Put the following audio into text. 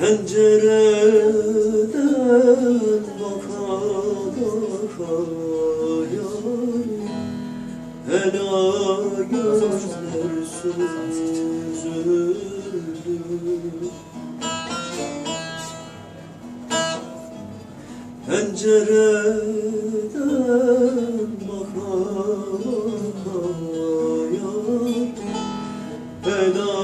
Pencereden baka baka yarim Ela gözler süzüldü Pencereden baka baka yarim Ela